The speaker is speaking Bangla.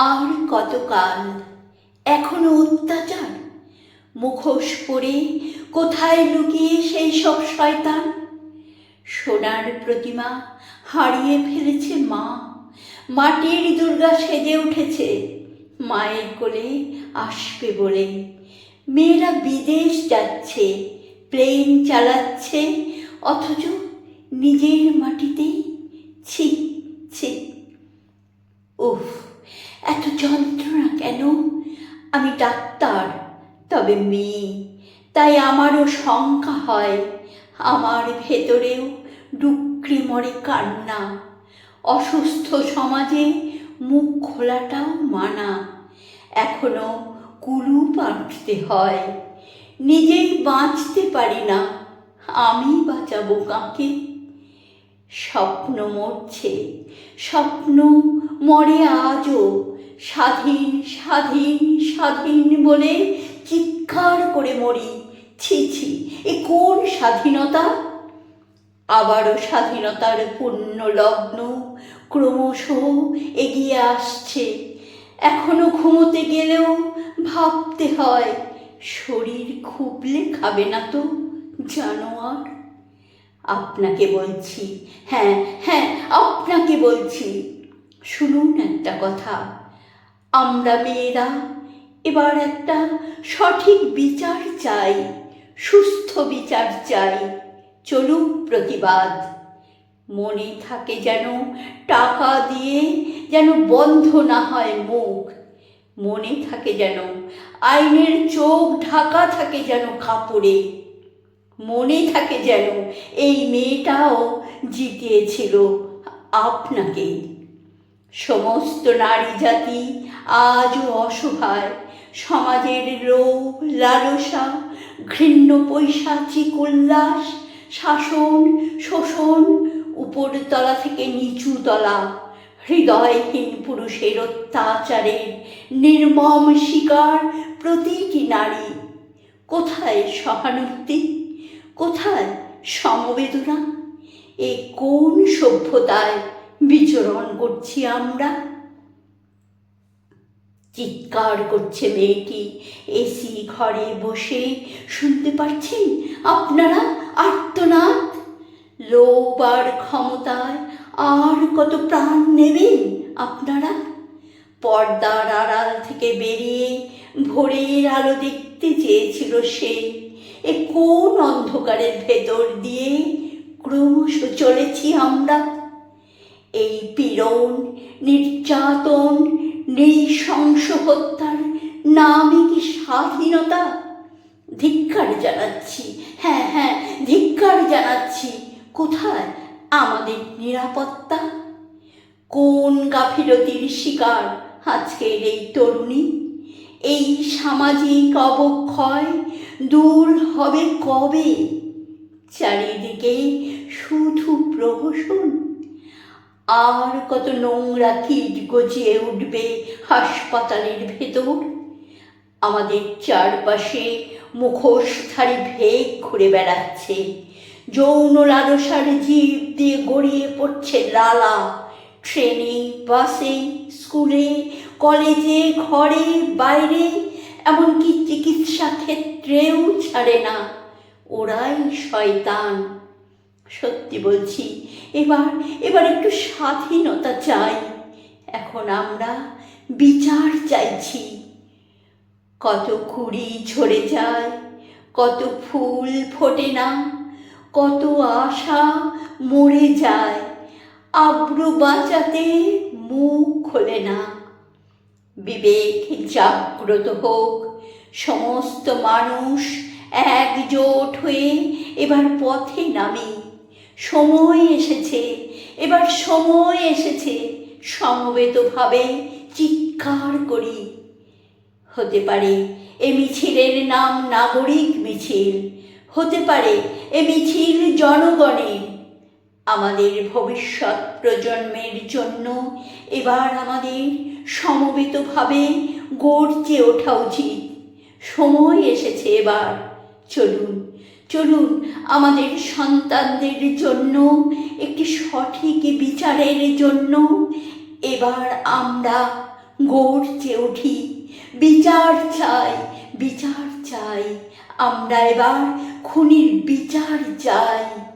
আর কতকাল? এখনও অত্যাচার? মুখোশ পরে কোথায় লুকিয়ে সেই সব শয়তান? সোনার প্রতিমা হারিয়ে ফেলেছে মা। মাটির দুর্গা সেজে উঠেছে। মায়ের কোলে আসবে বলে। মেয়েরা বিদেশ যাচ্ছে, প্লেন চালাচ্ছে, অথচ নিজের মাটিতেই ছি ছি। উফ। এত যন্ত্রণা কেন? আমি ডাক্তার, তবে মেয়ে, তাই আমারও শঙ্কা হয়। আমার ভেতরেও ডুকরে মরে কান্না। অসুস্থ সমাজে মুখ খোলাটাও মানা। এখনও কুলু পাঠতে হয়। নিজেই বাঁচতে পারি না। আমি বাঁচাবো কাকে? স্বপ্ন মরছে। স্বপ্ন মরে আজও। স্বাধীন স্বাধীন স্বাধীন বলে চিৎকার করে মরি। ছি ছি, এ কোন স্বাধীনতা? আবারও স্বাধীনতার পূর্ণ লগ্ন ক্রমশ এগিয়ে আসছে। এখনও ঘুমোতে গেলেও ভাবতে হয়, শরীর খুবলে খাবে না তো জানোয়ার। আপনাকে বলছি হ্যাঁ হ্যাঁ আপনাকে বলছি। শুনুন একটা কথা। আমরা মেয়েরা, এবার একটা সঠিক বিচার চাই, সুস্থ বিচার চাই। চলুক প্রতিবাদ। মনে থাকে যেন টাকা দিয়ে যেন বন্ধ না হয় মুখ। মনে থাকে যেন আইনের চোখ ঢাকা থাকে যেন কাপড়ে। মনে থাকে যেন এই মেয়েটাও জিতিয়েছিল আপনাকে। সমস্ত নারী জাতি আজও অসহায়। সমাজের লোভ, লালসা, ঘৃণ্য পৈশাচিক উল্লাস, শাসন, শোষণ, উপরতলা থেকে নিচু তলা হৃদয়হীন পুরুষের অত্যাচারের নির্মম শিকার প্রতিটি নারী। কোথায় সহানুভূতি? কোথায় সমবেদনা? এ কোন সভ্যতায় বিচরণ করছি আমরা। চিৎকার করছে মেয়েটি, এসি ঘরে বসে। শুনতে পাচ্ছেন আপনারা আর্তনাদ? লোভ আর ক্ষমতায় আর কত প্রাণ নেবেন আপনারা? পর্দার আড়াল থেকে বেরিয়ে ভোরের আলো দেখতে চেয়েছিল সে। এ কোন অন্ধকারের ভেতর দিয়ে ক্রমশ চলেছি আমরা। এই পীড়ন, নির্যাতন নৃশংস হত্যার নামে কি স্বাধীনতা? ধিক্কার জানাচ্ছি হ্যাঁ হ্যাঁ ধিক্কার জানাচ্ছি। কোথায় আমাদের নিরাপত্তা? কোন গাফিলতির শিকার আজকের এই তরুণী? এই সামাজিক অবক্ষয় দূর হবে কবে? চারিদিকে শুধু প্রহসন আর কত নোংরা কীট গজিয়ে উঠবে হাসপাতালের ভেতর। আমাদের চারপাশে মুখোশধারী ভেগ ঘুরে বেড়াচ্ছে। যৌন লালসার জীব দিয়ে গড়িয়ে পড়ছে লালা। ট্রেনে, বাসে, স্কুলে, কলেজে, ঘরে, বাইরে, এমনকি চিকিৎসা ক্ষেত্রেও ছাড়ে না। ওরাই শয়তান। সত্যি বলছি, এবার এবার একটু স্বাধীনতা চাই। এখন আমরা বিচার চাইছি। কত কুড়ি ঝরে যায়, কত ফুল ফোটে না, কত আশা মরে যায়, আব্রু বাঁচাতে মুখ খোলে না। বিবেক জাগ্রত হোক, সমস্ত মানুষ একজোট হয়ে এবার পথে নামি। সময় এসেছে। এবার সময় এসেছে। সমবেতভাবে চিৎকার করি। হতে পারে এ মিছিলের নাম নাগরিক মিছিল। হতে পারে এ মিছিল জনগণের। আমাদের ভবিষ্যৎ প্রজন্মের জন্য এবার আমাদের সমবেতভাবে গর্জে ওঠা উচিত। সময় এসেছে এবার। চলুন চলুন আমাদের সন্তানদের জন্য, একটি সঠিক বিচারের জন্য এবার আমরা গড়ছে উঠি। বিচার চাই বিচার চাই। আমরা এবার খুনির বিচার চাই।